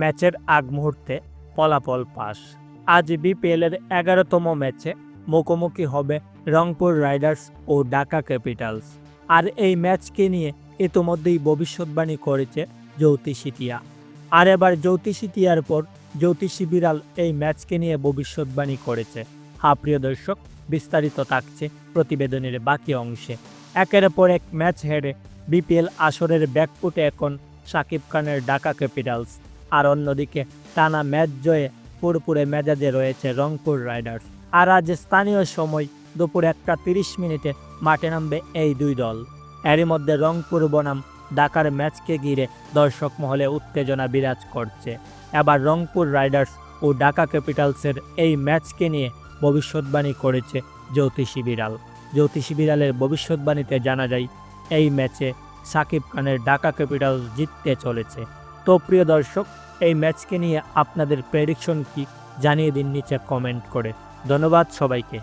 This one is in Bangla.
ম্যাচের আগ মুহূর্তে ফলাফল পাস। আজ বিপিএলের এগারোতম ম্যাচে মুখোমুখি হবে রংপুর রাইডার্স ও ঢাকা ক্যাপিটালস। আর এই ম্যাচকে নিয়ে ইতোমধ্যেই ভবিষ্যৎবাণী করেছে জ্যোতিষী টিয়া আর এবার জ্যোতিষী টিয়ার পর জ্যোতিষী বিড়াল এই ম্যাচকে নিয়ে ভবিষ্যৎবাণী করেছে। হা প্রিয় দর্শক, বিস্তারিত থাকছে প্রতিবেদনের বাকি অংশে। একের পর এক ম্যাচ হেরে বিপিএল আসরের ব্যাকফুটে এখন সাকিব খানের ঢাকা ক্যাপিটালস। আর অন্যদিকে টানা ম্যাচ জয়ে পুরপুরে মেজাজে রয়েছে রংপুর রাইডার্স। আর আজ স্থানীয় সময় দুপুর একটা তিরিশ মিনিটে মাঠে নামবে এই দুই দল। এরই মধ্যে রংপুর বনাম ঢাকার ম্যাচকে ঘিরে দর্শক মহলে উত্তেজনা বিরাজ করছে। এবার রংপুর রাইডার্স ও ঢাকা ক্যাপিটালসের এই ম্যাচকে নিয়ে ভবিষ্যৎবাণী করেছে জ্যোতিষী বিড়াল। জ্যোতিষী বিড়ালের ভবিষ্যৎবাণীতে জানা যায়, এই ম্যাচে সাকিব খানের ঢাকা ক্যাপিটালস জিততে চলেছে। তো প্রিয় দর্শক, এই ম্যাচকে নিয়ে আপনাদের প্রেডিকশন কি জানিয়ে দিন নিচে কমেন্ট করে। ধন্যবাদ সবাইকে।